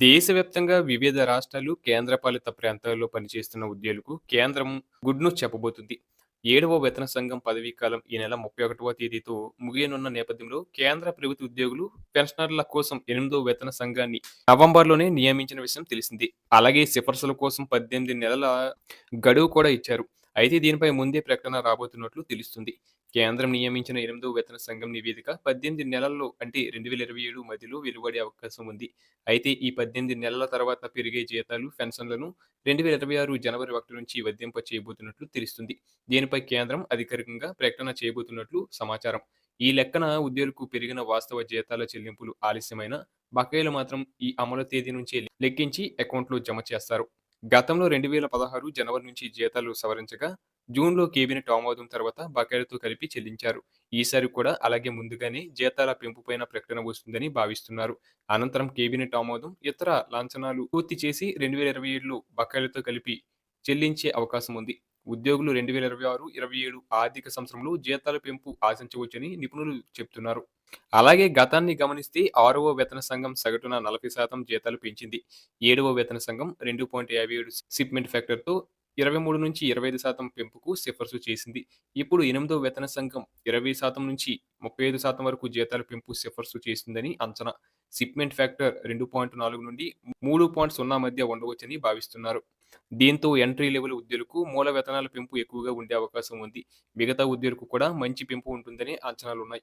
దేశవ్యాప్తంగా వివిధ రాష్ట్రాలు, కేంద్రపాలిత ప్రాంతాల్లో పనిచేస్తున్న ఉద్యోగులకు కేంద్రం గుడ్ను చెప్పబోతుంది. ఏడవ వేతన సంఘం పదవీ కాలం ఈ నెల 31వ తేదీతో ముగియనున్న నేపథ్యంలో కేంద్ర ప్రభుత్వ ఉద్యోగులు, పెన్షనర్ల కోసం ఎనిమిదో వేతన సంఘాన్ని నవంబర్‌లోనే నియమించిన విషయం తెలిసింది అలాగే సిఫార్సుల కోసం 18 నెలల గడువు కూడా ఇచ్చారు. అయితే దీనిపై ముందే ప్రకటన రాబోతున్నట్లు తెలుస్తుంది. కేంద్రం నియమించిన ఎనిమిదో వేతన సంఘం నివేదిక 18 నెలల్లో అంటే 2027 మధ్యలో వెలువడే అవకాశం ఉంది. అయితే ఈ 18 నెలల తర్వాత పెరిగే జీతాలు, పెన్షన్లను 2026 జనవరి ఒకటి నుంచి వర్తింప చేయబోతున్నట్లు తెలుస్తుంది. దీనిపై కేంద్రం అధికారికంగా ప్రకటన చేయబోతున్నట్లు సమాచారం. ఈ లెక్కన ఉద్యోగులకు పెరిగిన వాస్తవ జీతాల చెల్లింపులు ఆలస్యమైన బకాయిలు మాత్రం ఈ అమలు తేదీ నుంచే లెక్కించి అకౌంట్‌లో జమ చేస్తారు. గతంలో 2016 జనవరి నుంచి జీతాలు సవరించగా జూన్‌లో కేబినెట్ ఆమోదం తర్వాత బకాయిలతో కలిపి చెల్లించారు. ఈసారి కూడా అలాగే ముందుగానే జీతాల పెంపుపైన ప్రకటన వస్తుందని భావిస్తున్నారు. అనంతరం కేబినెట్ ఆమోదం, ఇతర లాంఛనాలు పూర్తి చేసి 2027లో బకాయిలతో కలిపి చెల్లించే అవకాశం ఉంది. ఉద్యోగులు 2026, 27 ఆర్థిక సంవత్సరంలో జీతాల పెంపు ఆశించవచ్చని నిపుణులు చెబుతున్నారు. అలాగే గతాన్ని గమనిస్తే ఆరవ వేతన సంఘం సగటున 40% జీతాలు పెంచింది. ఏడవ వేతన సంఘం రెండు పాయింట్ ఎవై ఏడు సిప్మెంట్ ఫ్యాక్టర్‌తో 23-25% పెంపుకు సిఫార్సు చేసింది. ఇప్పుడు ఎనిమిదో వేతన సంఘం 20% నుంచి 35% వరకు జీతాల పెంపు సిఫార్సు చేసిందని అంచనా. సిప్మెంట్ ఫ్యాక్టర్ 2.4 నుండి 3.0 మధ్య ఉండవచ్చని భావిస్తున్నారు. దీంతో ఎంట్రీ లెవెల్ ఉద్యోగులకు మూల వేతనాల పెంపు ఎక్కువగా ఉండే అవకాశం ఉంది. మిగతా ఉద్యోగులకు కూడా మంచి పెంపు ఉంటుందనే అంచనాలున్నాయి.